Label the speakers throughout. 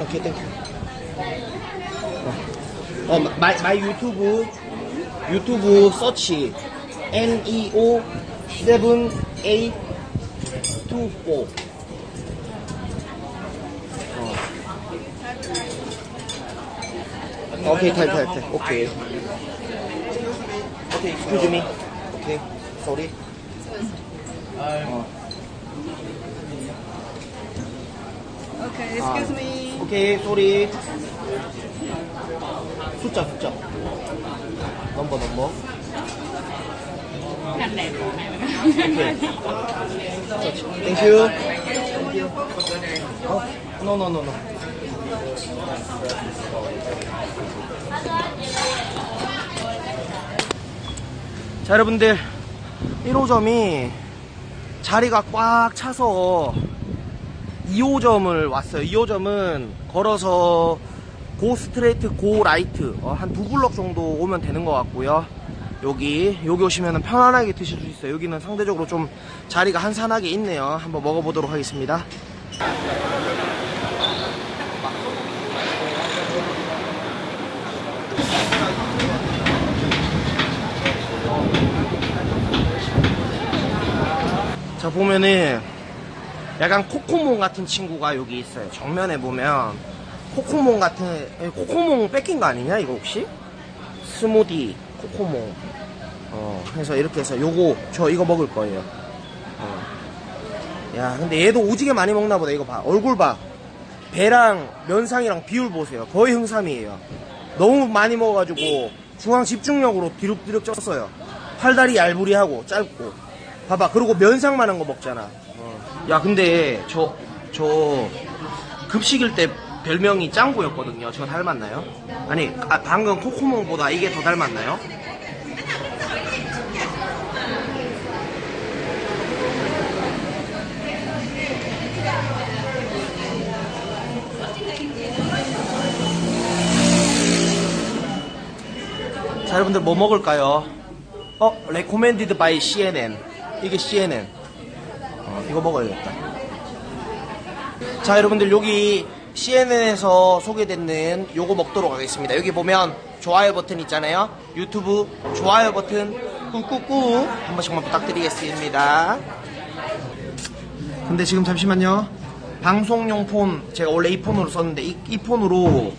Speaker 1: 오케이 땡큐 어 마이 마이 유튜브 유튜브 서치 NEO 7824 어. 오케이 탈 탈 탈 오케이 오케이 excuse me. 오케이 sorry. 어.
Speaker 2: Okay, excuse me.
Speaker 1: 오케이 쏘리 숫자 숫자. 넘버 넘버.
Speaker 3: Mà
Speaker 1: 땡큐 어? 노노노노 자 여러분들 1호점이 자리가 꽉 차서 2호점을 왔어요. 2호점은 걸어서 고 스트레이트 고 라이트 어, 한두 블럭 정도 오면 되는 것 같고요. 여기 여기 오시면 편안하게 드실 수 있어요. 여기는 상대적으로 좀 자리가 한산하게 있네요. 한번 먹어보도록 하겠습니다. 자 보면은 약간 코코몽 같은 친구가 여기 있어요. 정면에 보면 코코몽 같은 에, 코코몽 뺏긴 거 아니냐 이거 혹시? 스무디 코코몽. 어 해서 이렇게 해서 요거 저 이거 먹을 거예요. 어. 야 근데 얘도 오지게 많이 먹나 보다 이거 봐 얼굴 봐 배랑 면상이랑 비율 보세요 거의 흥삼이에요 너무 많이 먹어가지고 중앙 집중력으로 뒤룩뒤룩 쪘어요 팔다리 얄부리하고 짧고 봐봐 그리고 면상만한 거 먹잖아 어. 야 근데 저 저 급식일 때 별명이 짱구였거든요 저 닮았나요? 아니 아, 방금 코코몽보다 이게 더 닮았나요? 자 여러분들 뭐 먹을까요? 어? recommended by CNN 이게 CNN 어, 이거 먹어야겠다. 자 여러분들 여기 CNN에서 소개되는 요거 먹도록 하겠습니다. 여기 보면 좋아요 버튼 있잖아요. 유튜브 좋아요 버튼 꾹꾹꾹 한 번씩만 부탁드리겠습니다. 근데 지금 잠시만요. 방송용 폰 제가 원래 이 폰으로 썼는데 이, 이 폰으로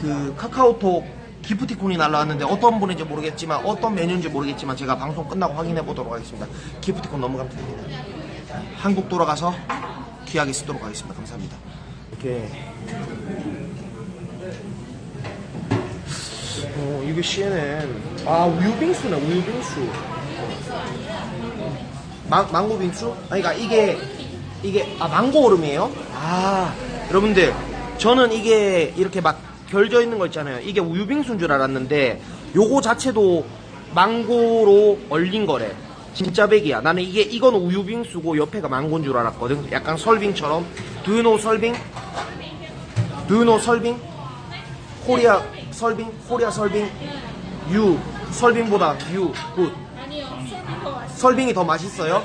Speaker 1: 그 카카오톡 기프티콘이 날라왔는데 어떤 분인지 모르겠지만 어떤 메뉴인지 모르겠지만 제가 방송 끝나고 확인해 보도록 하겠습니다. 기프티콘 너무 감사드립니다 한국 돌아가서 귀하게 쓰도록 하겠습니다 감사합니다 이렇게 어 이게 CNN 아 우유빙수네 우유빙수 망, 망고 빙수? 아니, 그러니까 이게, 이게, 아, 망고 얼음이에요? 아, 여러분들, 저는 이게 이렇게 막 결져 있는 거 있잖아요. 이게 우유 빙수인 줄 알았는데, 요거 자체도 망고로 얼린 거래. 진짜 백이야. 나는 이게, 이건 우유 빙수고 옆에가 망고인 줄 알았거든. 약간 설빙처럼. Do you know 설빙? Do you know 설빙? 코리아 설빙? 코리아 설빙? 유. 설빙보다 유. 굿. 설빙이 더 맛있어요?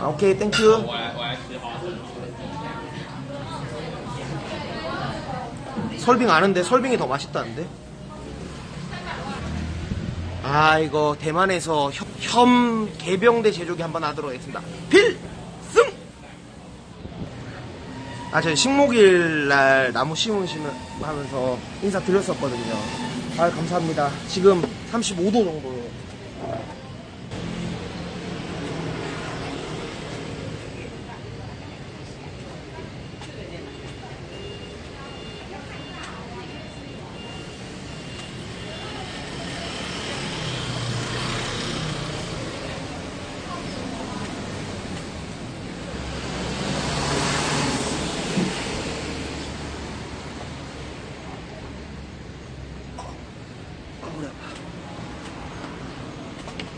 Speaker 1: 아, 오케이, 땡큐. 설빙 아는데 설빙이 더 맛있다는데? 아, 이거 대만에서 혐, 혐 개병대 제조기 한번 하도록 하겠습니다. 필승! 아, 저 식목일 날 나무 심으시면 하면서 인사 드렸었거든요. 아, 감사합니다. 지금 35도 정도.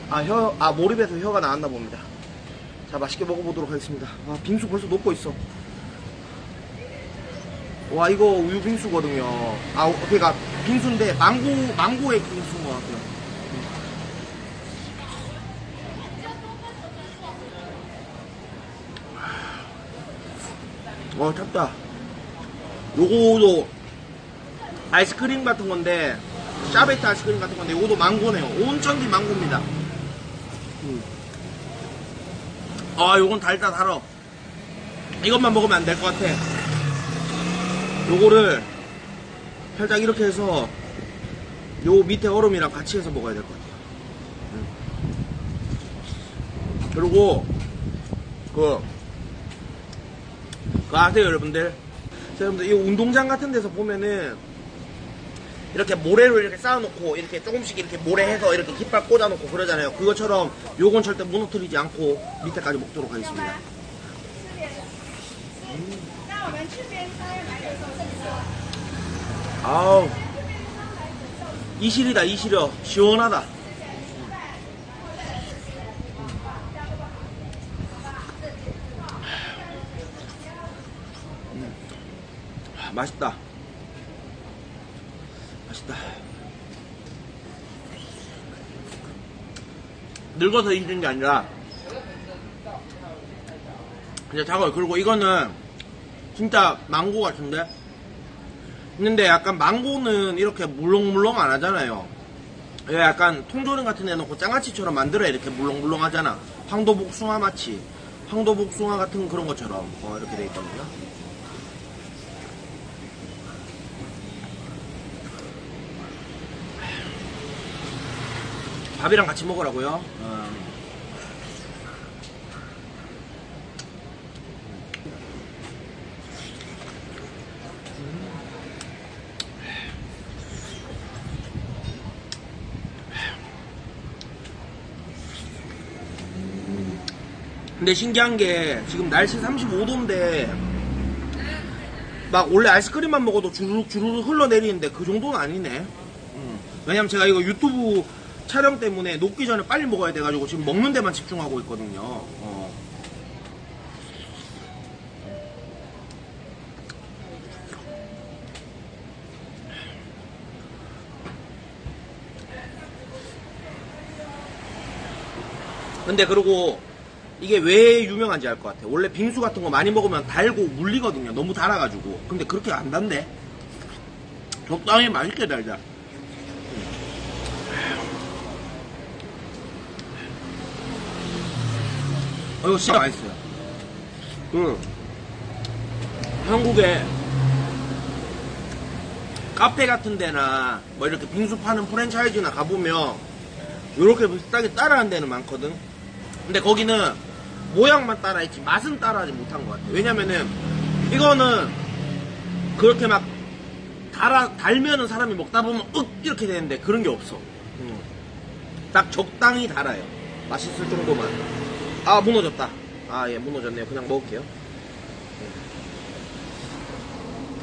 Speaker 1: 아, 혀, 아, 몰입에서 혀가 나왔나 봅니다. 자, 맛있게 먹어보도록 하겠습니다. 와, 빙수 벌써 녹고 있어. 와, 이거 우유 빙수거든요. 아, 그니까, 빙수인데, 망고, 망고의 빙수인 것 같아요. 와, 어, 탔다. 요거도 아이스크림 같은 건데 샤베트 아이스크림 같은 건데 요거도 망고네요 온천지 망고입니다 음. 아 요건 달다 달어 이것만 먹으면 안 될 것 같아 요거를 살짝 이렇게 해서 요 밑에 얼음이랑 같이 해서 먹어야 될 것 같아요 음. 그리고 그, 그 아세요 여러분들 자, 여러분들 이 운동장 같은 데서 보면은 이렇게 모래로 이렇게 쌓아놓고 이렇게 조금씩 이렇게 모래해서 이렇게 깃발 꽂아놓고 그러잖아요. 그것처럼 요건 절대 무너뜨리지 않고 밑에까지 먹도록 하겠습니다. 아우. 이실이다 이실이요 시원하다. 음. 아, 맛있다. 늙어서 잊은 게 아니라 그냥 작아요 그리고 이거는 진짜 망고 같은데 근데 약간 망고는 이렇게 물렁물렁 안 하잖아요. 왜 약간 통조림 같은 데 넣고 장아찌처럼 만들어야 이렇게 물렁물렁 하잖아. 황도복숭아 마치. 황도복숭아 같은 그런 것처럼 어, 이렇게 돼 있거든요. 밥이랑 같이 먹으라고요. 어. 근데 신기한 게 지금 날씨 35도인데 막 원래 아이스크림만 먹어도 주르륵 주르륵 흘러내리는데 그 정도는 아니네. 음. 왜냐면 제가 이거 유튜브 촬영 때문에 녹기 전에 빨리 먹어야 돼가지고 지금 먹는 데만 집중하고 있거든요. 어. 근데 그리고 이게 왜 유명한지 알 것 같아. 원래 빙수 같은 거 많이 먹으면 달고 물리거든요. 너무 달아가지고. 근데 그렇게 안 단데. 적당히 맛있게 달자. 이거 진짜 맛있어요. 그, 한국에 카페 같은 데나 뭐 이렇게 빙수 파는 프랜차이즈나 가보면 이렇게 비슷하게 따라하는 데는 많거든. 근데 거기는 모양만 따라했지 맛은 따라하지 못한 것 같아. 왜냐면은 이거는 그렇게 막 달아, 달면은 사람이 먹다 보면 윽 이렇게 되는데 그런 게 없어. 음. 딱 적당히 달아요. 맛있을 정도만. 아 무너졌다. 아 예 무너졌네요. 그냥 먹을게요.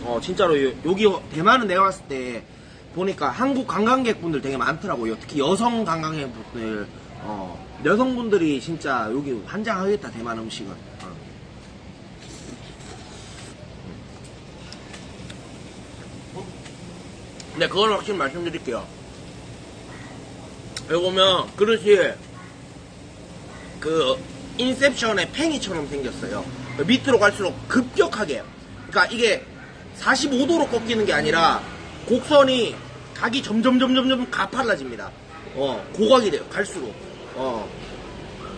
Speaker 1: 어 진짜로 요- 여기 대만은 내가 봤을 때 보니까 한국 관광객분들 되게 많더라고요. 특히 여성 관광객분들 어, 여성분들이 진짜 여기 환장하겠다 대만 음식은. 어. 근데 그걸 확실히 말씀드릴게요. 여기 보면 그릇이 그 인셉션의 팽이처럼 생겼어요. 밑으로 갈수록 급격하게. 그러니까 이게 45도로 꺾이는 게 아니라 곡선이 각이 점점 점점 점 가팔라집니다. 어, 고각이 돼요. 갈수록. 어.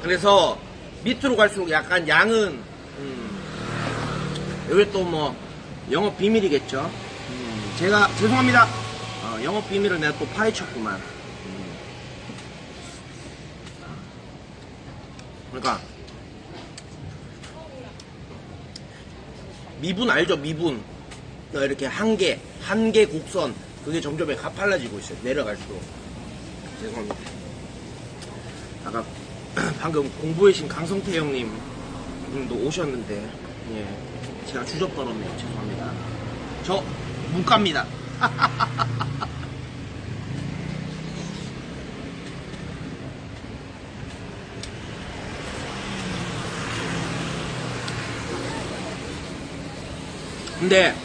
Speaker 1: 그래서 밑으로 갈수록 약간 양은 음, 여기 또뭐 영업 비밀이겠죠. 음, 제가 죄송합니다. 어, 영업 비밀을 내가 또 파헤쳤구만. 음. 그러니까 미분 알죠? 미분. 어, 이렇게 한 개, 한개 곡선. 그게 점점 가팔라지고 있어요. 내려갈수록. 죄송합니다. 아까 방금 공부해신 강성태 형님 님도 오셨는데, 예. 제가 주접 떨었네요. 죄송합니다. 저, 문과입니다. 근데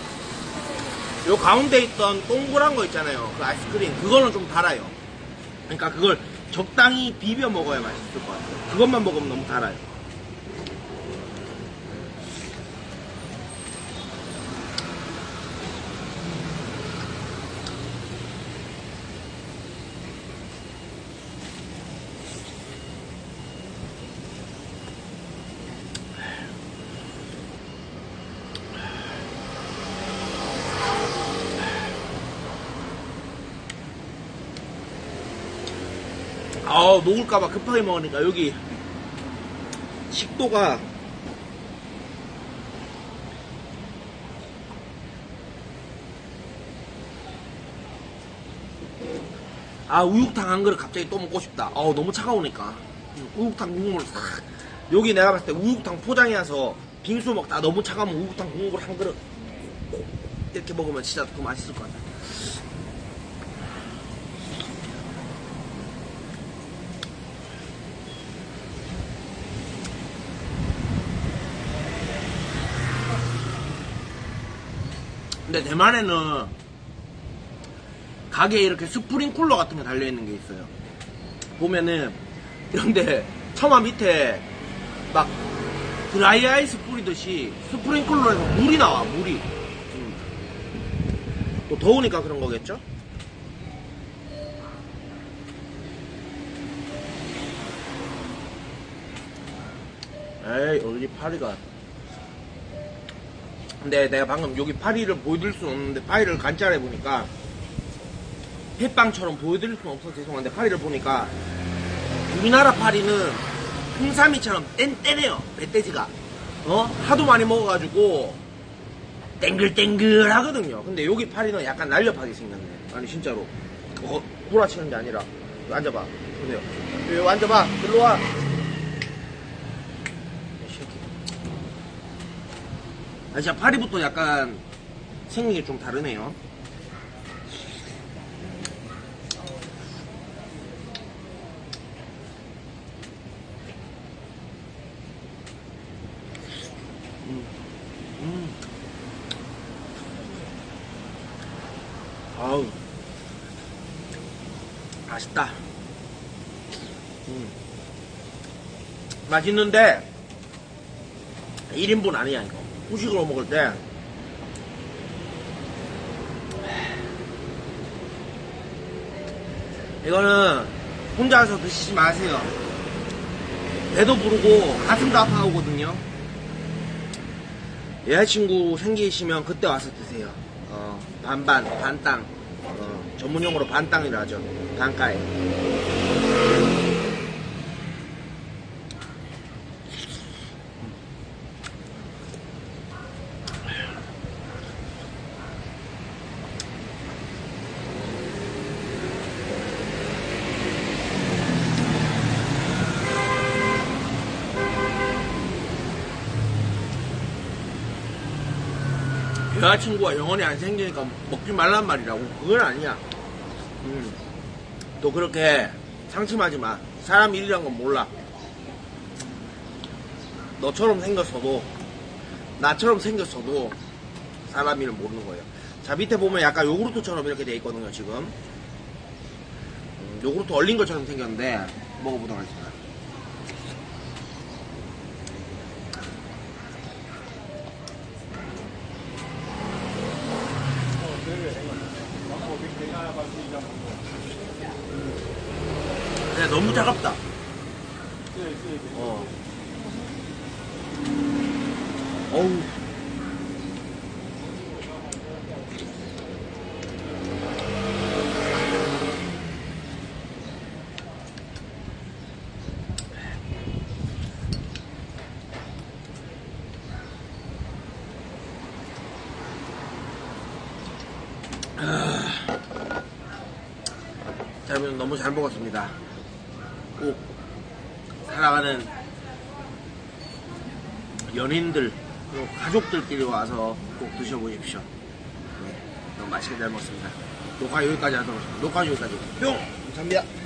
Speaker 1: 요 가운데 있던 동그란 거 있잖아요. 그 아이스크림 그거는 좀 달아요. 그러니까 그걸 적당히 비벼 먹어야 맛있을 것 같아요. 그것만 먹으면 너무 달아요. 아 녹을까봐 급하게 먹으니까 여기 식도가 아 우육탕 한 그릇 갑자기 또 먹고 싶다. 어 너무 차가우니까 음, 우육탕 국물 싹 여기 내가 봤을 때 우육탕 포장해서 빙수 먹다 너무 차가우면 우육탕 국물 한 그릇 꼭 이렇게 먹으면 진짜 더 맛있을 것 같아. 근데 대만에는 가게에 이렇게 스프링 쿨러 같은 게 달려있는 게 있어요. 보면은, 이런데, 처마 밑에 막 드라이 아이스 뿌리듯이 스프링 쿨러에서 물이 나와, 물이. 음. 또 더우니까 그런 거겠죠? 에이, 어디 파리가. 근데 내가 방금 여기 파리를 보여드릴 수는 없는데 파리를 관찰해 보니까 햇빵처럼 보여드릴 수는 없어서 죄송한데 파리를 보니까 우리나라 파리는 홍삼이처럼 뗀뗀해요 멧돼지가. 어? 하도 많이 먹어가지고 땡글땡글 하거든요. 근데 여기 파리는 약간 날렵하게 생겼네. 아니 진짜로. 어, 구라치는 게 아니라. 여기 앉아봐. 보세요. 여기 앉아봐. 일로와 이 새끼. 아 진짜 파리부터 약간 생긴 게 좀 다르네요 음. 아우 맛있다 음. 맛있는데 1인분 아니야 이거 후식으로 먹을 때 이거는 혼자서 드시지 마세요 배도 부르고 가슴도 아파오거든요 여자친구 생기시면 그때 와서 드세요. 어, 반반, 반땅. 어, 전문용어로 반땅이라 하죠. 반가에. 여자친구가 영원히 안 생기니까 먹지 말란 말이라고. 그건 아니야. 음. 또 그렇게 상심하지 마. 사람 일이란 건 몰라. 너처럼 생겼어도, 나처럼 생겼어도 사람 일은 모르는 거예요. 자, 밑에 보면 약간 요구르트처럼 이렇게 돼 있거든요, 지금. 음, 요구르트 얼린 것처럼 생겼는데, 먹어보도록 하겠습니다. 너무 차갑다. 어. 어우. 자, 여러분 너무 잘 먹었습니다. 꼭 사랑하는 연인들 그리고 가족들끼리 와서 꼭 드셔보십시오. 네, 너무 맛있게 잘 먹었습니다. 녹화 여기까지 하도록 하겠습니다. 녹화 여기까지. 뿅! 감사합니다.